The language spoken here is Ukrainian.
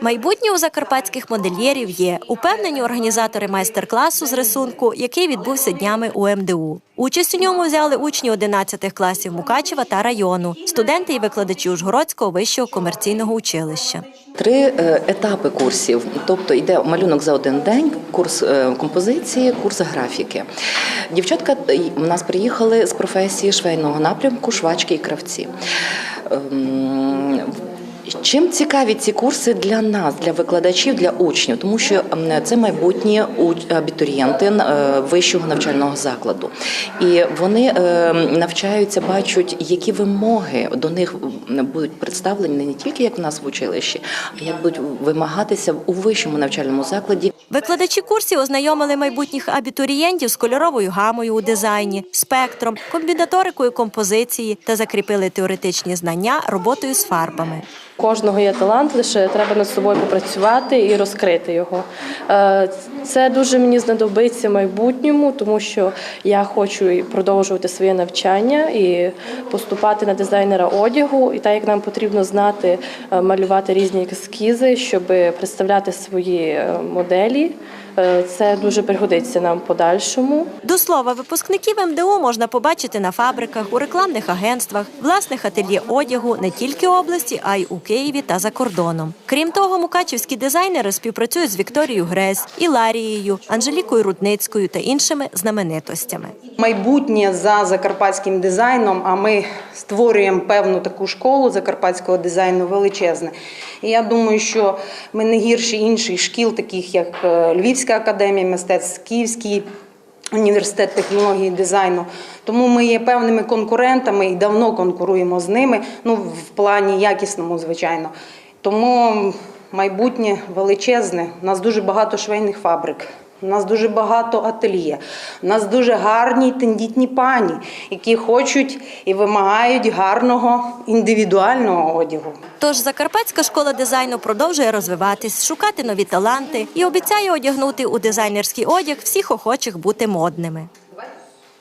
Майбутнє у закарпатських модельєрів є. Упевнені організатори майстер-класу з рисунку, який відбувся днями у МДУ. Участь у ньому взяли учні 11 класів Мукачева та району, студенти і викладачі Ужгородського вищого комерційного училища. Три е, етапи курсів, тобто йде малюнок за один день, курс е, композиції, курс графіки. Дівчатка у нас приїхали з професії швейного напрямку, швачки і кравці. Чим цікаві ці курси для нас, для викладачів, для учнів, тому що це майбутні абітурієнти е, вищого навчального закладу, і вони е, навчаються, бачать, які вимоги до них будуть представлені не тільки як в нас в училищі, а як будуть вимагатися у вищому навчальному закладі. Викладачі курсів ознайомили майбутніх абітурієнтів з кольоровою гамою у дизайні, спектром, комбінаторикою композиції та закріпили теоретичні знання роботою з фарбами. Кожного є талант, лише треба над собою попрацювати і розкрити його. Е, Це дуже мені знадобиться в майбутньому, тому що я хочу продовжувати своє навчання і поступати на дизайнера одягу. І так як нам потрібно знати е, малювати різні ескізи, щоб представляти свої е, моделі, це дуже пригодиться нам подальшому. До слова, випускників МДУ можна побачити на фабриках, у рекламних агентствах, власних ательє одягу не тільки області, а й у Києві та за кордоном. Крім того, мукачівські дизайнери співпрацюють з Вікторією Гресь, Іларією, Анжелікою Рудницькою та іншими знаменитостями. майбутнє за закарпатським дизайном, а ми створюємо певну таку школу закарпатського дизайну величезне. І я думаю, що ми не гірші інших шкіл, таких як е, Львівська академія мистецтв, Київський університет технології і дизайну. Тому ми є певними конкурентами і давно конкуруємо з ними, ну в плані якісному, звичайно. Тому майбутнє величезне. У нас дуже багато швейних фабрик. У нас дуже багато ательє. У нас дуже гарні тендітні пані, які хочуть і вимагають гарного індивідуального одягу. Тож Закарпатська школа дизайну продовжує розвиватись, шукати нові таланти і обіцяє одягнути у дизайнерський одяг всіх охочих бути модними.